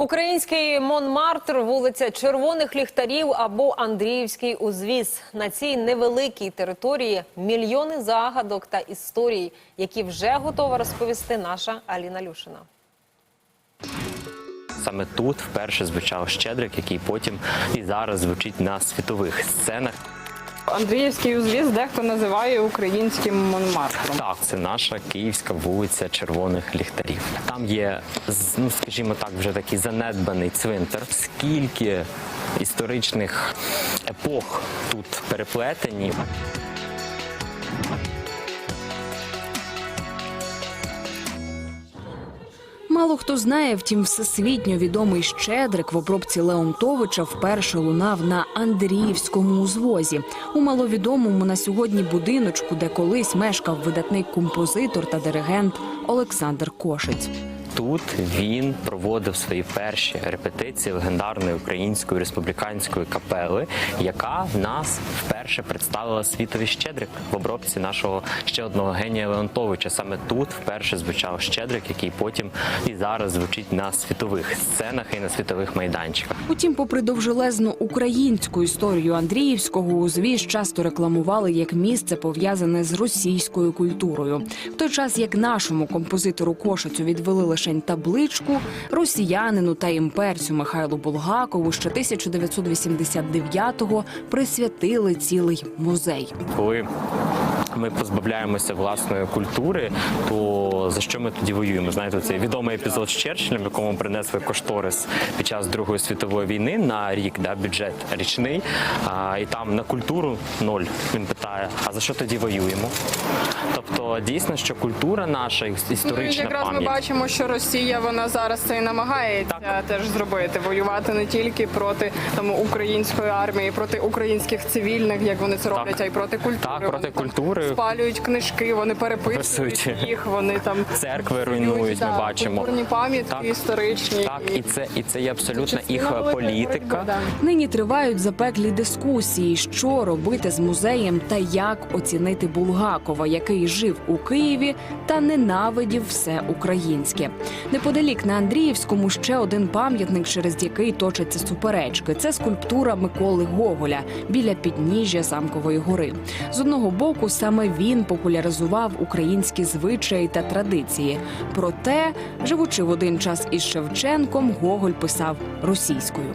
Український Монмартр, вулиця Червоних ліхтарів або Андріївський узвіз. На цій невеликій території мільйони загадок та історій, які вже готова розповісти наша Аліна Люшина. Саме тут вперше звучав Щедрик, який потім і зараз звучить на світових сценах. Андріївський узвіз дехто називає українським Монмартром. Так, це наша київська вулиця Червоних ліхтарів. Там є, ну скажімо так, вже такий занедбаний цвинтар. Скільки історичних епох тут переплетені. Мало хто знає, втім, всесвітньо відомий Щедрик в обробці Леонтовича вперше лунав на Андріївському узвозі у маловідомому на сьогодні будиночку, де колись мешкав видатний композитор та диригент Олександр Кошиць. Тут він проводив свої перші репетиції легендарної української республіканської капели, яка нас вперше представила світові щедрик в обробці нашого ще одного генія Леонтовича. Саме тут вперше звучав щедрик, який потім і зараз звучить на світових сценах і на світових майданчиках. Утім, попри довжелезну українську історію Андріївського, узвіз часто рекламували як місце пов'язане з російською культурою. В той час як нашому композитору Кошицю відвели лише табличку, росіянину та імперцю Михайлу Булгакову ще 1989-го присвятили цілий музей. Коли ми позбавляємося власної культури, то за що ми тоді воюємо? Знаєте, цей відомий епізод з Черчиллем, якому принесли кошторис під час Другої світової війни на рік, да, бюджет річний, а, і там на культуру ноль. Він питає: а за що тоді воюємо? Тобто, дійсно, що культура наша Ну, і історична якраз ми бачимо, що Росія вона зараз це і намагається Так. теж зробити, воювати не тільки проти там української армії, проти українських цивільних, як вони це роблять, а й проти культури. Так, проти Вони культури. Спалюють книжки, вони переписують їх, вони там Церкви руйнують, да, ми бачимо. культурні пам'ятки Так. історичні. Так, і це і це є абсолютно частина їх політика. да. Нині тривають запеклі дискусії, що робити з музеєм та як оцінити Булгакова, який жив у Києві та ненавидів все українське. Неподалік на Андріївському ще один пам'ятник, через який точаться суперечки. Це скульптура Миколи Гоголя біля підніжжя Замкової гори. З одного боку, саме він популяризував українські звичаї та традиції. Проте, живучи в один час із Шевченком, Гоголь писав російською.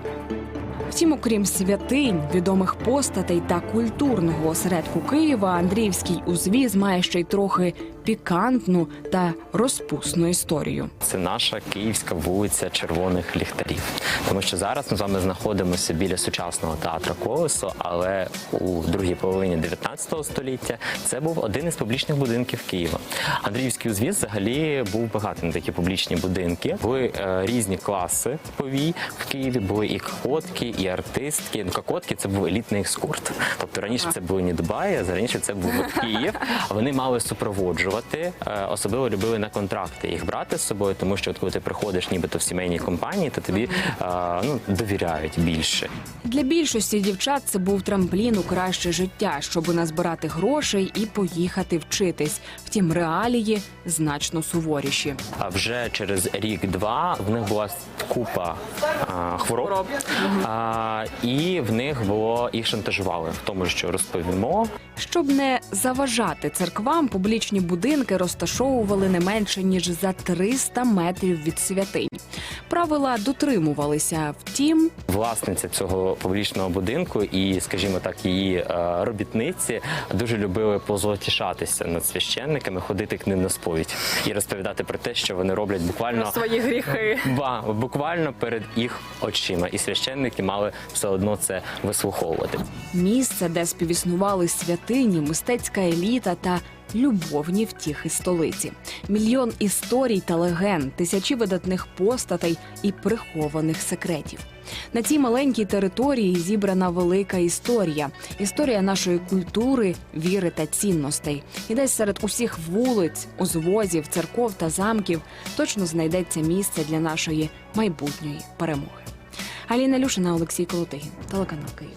Втім, окрім святинь, відомих постатей та культурного осередку Києва, Андріївський узвіз має ще й трохи пікантну та розпусну історію. Це наша київська вулиця Червоних ліхтарів. Тому що зараз ми з вами знаходимося біля сучасного театру Колесо, але у другій половині 19 століття це був один із публічних будинків Києва. Андріївський узвіз взагалі був багатий на такі публічні будинки. Були е, різні класи повій в Києві. Були і кокотки, і артистки. Ну, кокотки це був елітний екскурт. Тобто раніше це були не Дубаї, а раніше це був Київ. Вони мали супроводжувати. Е, Особливо любили на контракти їх брати з собою, тому що от коли ти приходиш нібито в сімейній компанії, то тобі е, ну, довіряють більше. Для більшості дівчат це був трамплін у краще життя, щоби назбирати грошей і поїхати вчитись. Втім, реалії значно суворіші. А вже через рік-два в них була купа а, хвороб, а, і в них було їх шантажували в тому, що розповімо. Щоб не заважати церквам, публічні будинки розташовували не менше ніж за 300 метрів від святинь. Правила дотримувалися. Втім, Власниця цього публічного будинку і, скажімо так, її е, робітниці дуже любили позолотішатися над священниками, ходити к ним на сповідь і розповідати про те, що вони роблять буквально Про свої гріхи. Ба, буквально перед їх очима, і священники мали все одно це вислуховувати. місце, де співіснували святині, мистецька еліта та любовні втіхи столиці, мільйон історій та легенд, тисячі видатних постатей і прихованих секретів. На цій маленькій території зібрана велика історія, історія нашої культури, віри та цінностей. І десь серед усіх вулиць, узвозів, церков та замків точно знайдеться місце для нашої майбутньої перемоги. Аліна Люшина, Олексій Колотигін, телеканал Київ.